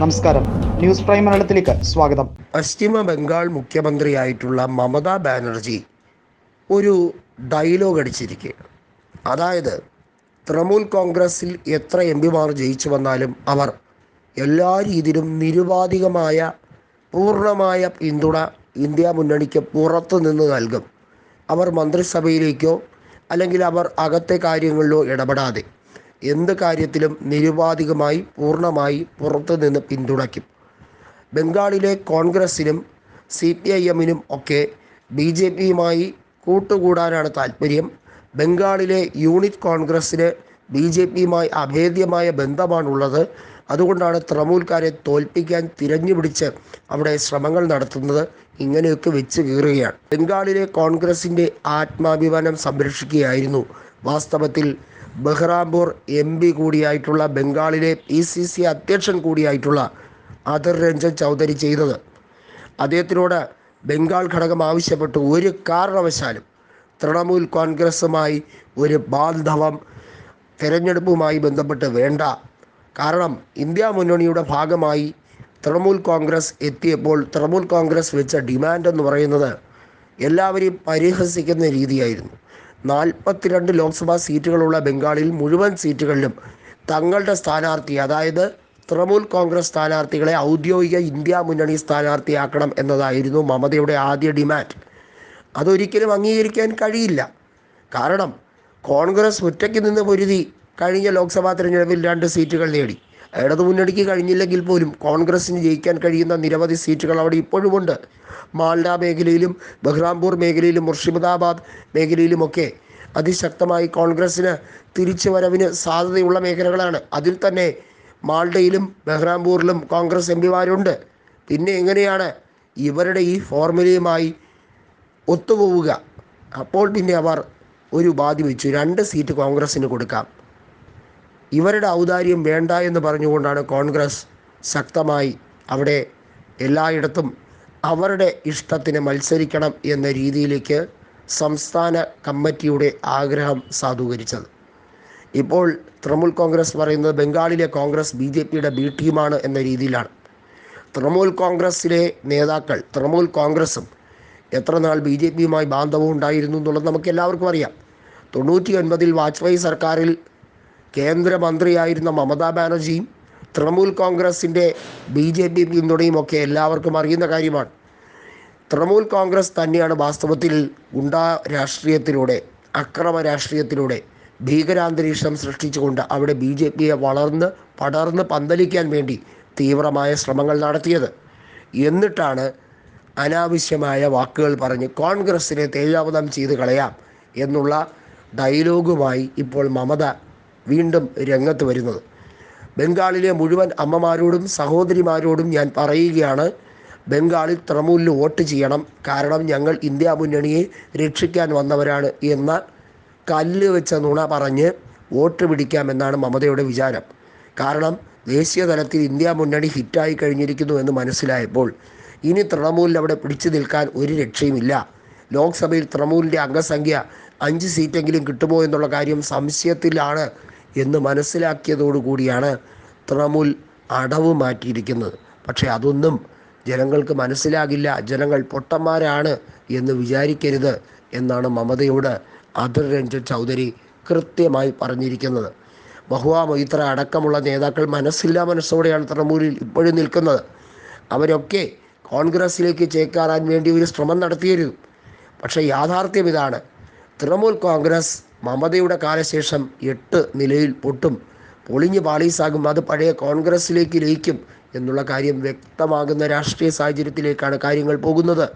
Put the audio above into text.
നമസ്കാരം. News prime മലയാളത്തിലേക്ക് സ്വാഗതം. പശ്ചിമ ബംഗാൾ മുഖ്യമന്ത്രിയായിട്ടുള്ള മമതാ ബാനർജി ഒരു ഡയലോഗ് അടിച്ചിരിക്കുകയാണ്. അതായത് തൃണമൂൽ കോൺഗ്രസിൽ എത്ര എം പിമാർ ജയിച്ചു വന്നാലും അവർ എല്ലാ രീതിയിലും നിരുപാധികമായ പൂർണമായ പിന്തുണ ഇന്ത്യ മുന്നണിക്ക് പുറത്തു നിന്ന് നൽകും. അവർ മന്ത്രിസഭയിലേക്കോ അല്ലെങ്കിൽ അവർ അകത്തെ കാര്യങ്ങളിലോ ഇടപെടാതെ. എന്ത് കാര്യത്തിലും നിരുപാധികമായി പൂർണമായി പുറത്തു നിന്ന് പിന്തുണയ്ക്കും. ബംഗാളിലെ കോൺഗ്രസിനും സി പി ഐ എമ്മിനും ഒക്കെ ബി ജെ പിയുമായി കൂട്ടുകൂടാനാണ് താല്പര്യം ബംഗാളിലെ യൂണിറ്റ് കോൺഗ്രസ്സിന് ബി ജെ പിയുമായി അഭേദ്യമായ ബന്ധമാണുള്ളത്. അതുകൊണ്ടാണ് തൃണമൂൽക്കാരെ തോൽപ്പിക്കാൻ തിരഞ്ഞുപിടിച്ച് അവിടെ ശ്രമങ്ങൾ നടത്തുന്നത്. ഇങ്ങനെയൊക്കെ വെച്ച് കീറുകയാണ്. ബംഗാളിലെ കോൺഗ്രസിന്റെ ആത്മാഭിമാനം സംരക്ഷിക്കുകയായിരുന്നു വാസ്തവത്തിൽ ബഹ്റാംപൂർ എം പി കൂടിയായിട്ടുള്ള ബംഗാളിലെ പി സി സി അധ്യക്ഷൻ കൂടിയായിട്ടുള്ള അധർ രഞ്ജൻ ചൗധരി ചെയ്തത്. അദ്ദേഹത്തിനോട് ബംഗാൾ ഘടകം ആവശ്യപ്പെട്ടു ഒരു കാരണവശാലും തൃണമൂൽ കോൺഗ്രസുമായി ഒരു ബാന്ധവം തിരഞ്ഞെടുപ്പുമായി ബന്ധപ്പെട്ട് വേണ്ട. കാരണം ഇന്ത്യ മുന്നണിയുടെ ഭാഗമായി തൃണമൂൽ കോൺഗ്രസ് എത്തിയപ്പോൾ തൃണമൂൽ കോൺഗ്രസ് വെച്ച ഡിമാൻഡ് എന്ന് പറയുന്നത് എല്ലാവരെയും പരിഹസിക്കുന്ന രീതിയായിരുന്നു. നാൽപ്പത്തിരണ്ട് ലോക്സഭാ സീറ്റുകളുള്ള ബംഗാളിൽ മുഴുവൻ സീറ്റുകളിലും തങ്ങളുടെ സ്ഥാനാർത്ഥി അതായത് തൃണമൂൽ കോൺഗ്രസ് സ്ഥാനാർത്ഥികളെ ഔദ്യോഗിക ഇന്ത്യ മുന്നണി സ്ഥാനാർത്ഥിയാക്കണം എന്നതായിരുന്നു മമതയുടെ ആദ്യ ഡിമാൻഡ്. അതൊരിക്കലും അംഗീകരിക്കാൻ കഴിയില്ല. കാരണം കോൺഗ്രസ് ഒറ്റയ്ക്ക് നിന്ന് പൊരുതി കഴിഞ്ഞ ലോക്സഭാ തിരഞ്ഞെടുപ്പിൽ രണ്ട് സീറ്റുകൾ നേടി. ഇടതു മുന്നണിക്ക് കഴിഞ്ഞില്ലെങ്കിൽ പോലും കോൺഗ്രസിന് ജയിക്കാൻ കഴിയുന്ന നിരവധി സീറ്റുകൾ അവിടെ ഇപ്പോഴുമുണ്ട്. മാൽഡ മേഖലയിലും ബഹ്റാംപൂർ മേഖലയിലും മുർഷിദാബാദ് മേഖലയിലുമൊക്കെ അതിശക്തമായി കോൺഗ്രസ്സിന് തിരിച്ചു വരവിന് സാധ്യതയുള്ള മേഖലകളാണ്. അതിൽ തന്നെ മാൾഡയിലും ബഹ്റാംപൂരിലും കോൺഗ്രസ് എം പിമാരുണ്ട്. പിന്നെ എങ്ങനെയാണ് ഇവരുടെ ഈ ഫോർമുലയുമായി ഒത്തുപോവുക? അപ്പോൾ പിന്നെ അവർ ഒരു ഉപാധി വെച്ചു. രണ്ട് സീറ്റ് കോൺഗ്രസ്സിന് കൊടുക്കാം. ഇവരുടെ ഔദാര്യം വേണ്ട എന്ന് പറഞ്ഞുകൊണ്ടാണ് കോൺഗ്രസ് ശക്തമായി അവിടെ എല്ലായിടത്തും അവരുടെ ഇഷ്ടത്തിന് മത്സരിക്കണം എന്ന രീതിയിലേക്ക് സംസ്ഥാന കമ്മിറ്റിയുടെ ആഗ്രഹം സാധൂകരിച്ചത്. ഇപ്പോൾ തൃണമൂൽ കോൺഗ്രസ് പറയുന്നത് ബംഗാളിലെ കോൺഗ്രസ് ബി ജെ പിയുടെ ബി ടീമാണ് എന്ന രീതിയിലാണ്. തൃണമൂൽ കോൺഗ്രസ്സിലെ നേതാക്കൾ തൃണമൂൽ കോൺഗ്രസും എത്ര നാൾ ബി ജെ പിയുമായി ബാന്ധവം ഉണ്ടായിരുന്നു എന്നുള്ളത് നമുക്ക് എല്ലാവർക്കും അറിയാം. തൊണ്ണൂറ്റി ഒൻപതിൽ വാജ്പേയി സർക്കാരിൽ കേന്ദ്രമന്ത്രിയായിരുന്ന മമതാ ബാനർജിയും തൃണമൂൽ കോൺഗ്രസിന്റെ ബി ജെ പി പിന്തുണയും ഒക്കെ എല്ലാവർക്കും അറിയുന്ന കാര്യമാണ്. തൃണമൂൽ കോൺഗ്രസ് തന്നെയാണ് വാസ്തവത്തിൽ ഗുണ്ടാ രാഷ്ട്രീയത്തിലൂടെ അക്രമ രാഷ്ട്രീയത്തിലൂടെ ഭീകരാന്തരീക്ഷം സൃഷ്ടിച്ചുകൊണ്ട് അവിടെ ബി ജെ പിയെ വളർന്ന് പടർന്ന് പന്തലിക്കാൻ വേണ്ടി തീവ്രമായ ശ്രമങ്ങൾ നടത്തിയത്. എന്നിട്ടാണ് അനാവശ്യമായ വാക്കുകൾ പറഞ്ഞ് കോൺഗ്രസ്സിനെ തേജാവതം ചെയ്ത് കളയാം എന്നുള്ള ഡയലോഗുമായി ഇപ്പോൾ മമത വീണ്ടും രംഗത്ത് വരുന്നത്. ബംഗാളിലെ മുഴുവൻ അമ്മമാരോടും സഹോദരിമാരോടും ഞാൻ പറയുകയാണ് ബംഗാളിൽ തൃണമൂലിൽ വോട്ട് ചെയ്യണം. കാരണം ഞങ്ങൾ ഇന്ത്യ മുന്നണിയെ രക്ഷിക്കാൻ വന്നവരാണ് എന്ന കല്ല് വെച്ച നുണ പറഞ്ഞ് വോട്ട് പിടിക്കാമെന്നാണ് മമതയുടെ വിചാരം. കാരണം ദേശീയ തലത്തിൽ ഇന്ത്യ മുന്നണി ഹിറ്റായി കഴിഞ്ഞിരിക്കുന്നു എന്ന് മനസ്സിലായപ്പോൾ ഇനി തൃണമൂലിൽ അവിടെ പിടിച്ചു നിൽക്കാൻ ഒരു രക്ഷയുമില്ല. ലോക്സഭയിൽ തൃണമൂലിന്റെ അംഗസംഖ്യ അഞ്ച് സീറ്റെങ്കിലും കിട്ടുമോ എന്നുള്ള കാര്യം സംശയത്തിലാണ് എന്ന് മനസ്സിലാക്കിയതോടുകൂടിയാണ് തൃണമൂൽ അടവ് മാറ്റിയിരിക്കുന്നത്. പക്ഷേ അതൊന്നും ജനങ്ങൾക്ക് മനസ്സിലാകില്ല. ജനങ്ങൾ പൊട്ടന്മാരാണ് എന്ന് വിചാരിക്കരുത് എന്നാണ് മമതയോട് അധിർ രഞ്ജൻ ചൗധരി കൃത്യമായി പറഞ്ഞിരിക്കുന്നത്. ബഹുവാ മൊയ്ത്ര അടക്കമുള്ള നേതാക്കൾ മനസ്സില്ലാ മനസ്സോടെയാണ് തൃണമൂലിൽ ഇപ്പോഴും നിൽക്കുന്നത്. അവരൊക്കെ കോൺഗ്രസ്സിലേക്ക് ചേക്കാറാൻ വേണ്ടി ഒരു ശ്രമം നടത്തിയിരുന്നു പക്ഷേ യാഥാർത്ഥ്യം ഇതാണ്. തൃണമൂൽ കോൺഗ്രസ് മമതയുടെ കാലശേഷം എട്ട് നിലയിൽ പൊട്ടും. പൊളിഞ്ഞ് പാളീസാകും. അത് പഴയ കോൺഗ്രസ്സിലേക്ക് ലയിക്കും എന്നുള്ള കാര്യം വ്യക്തമാകുന്ന രാഷ്ട്രീയ സാഹചര്യത്തിലേക്കാണ് കാര്യങ്ങൾ പോകുന്നത്.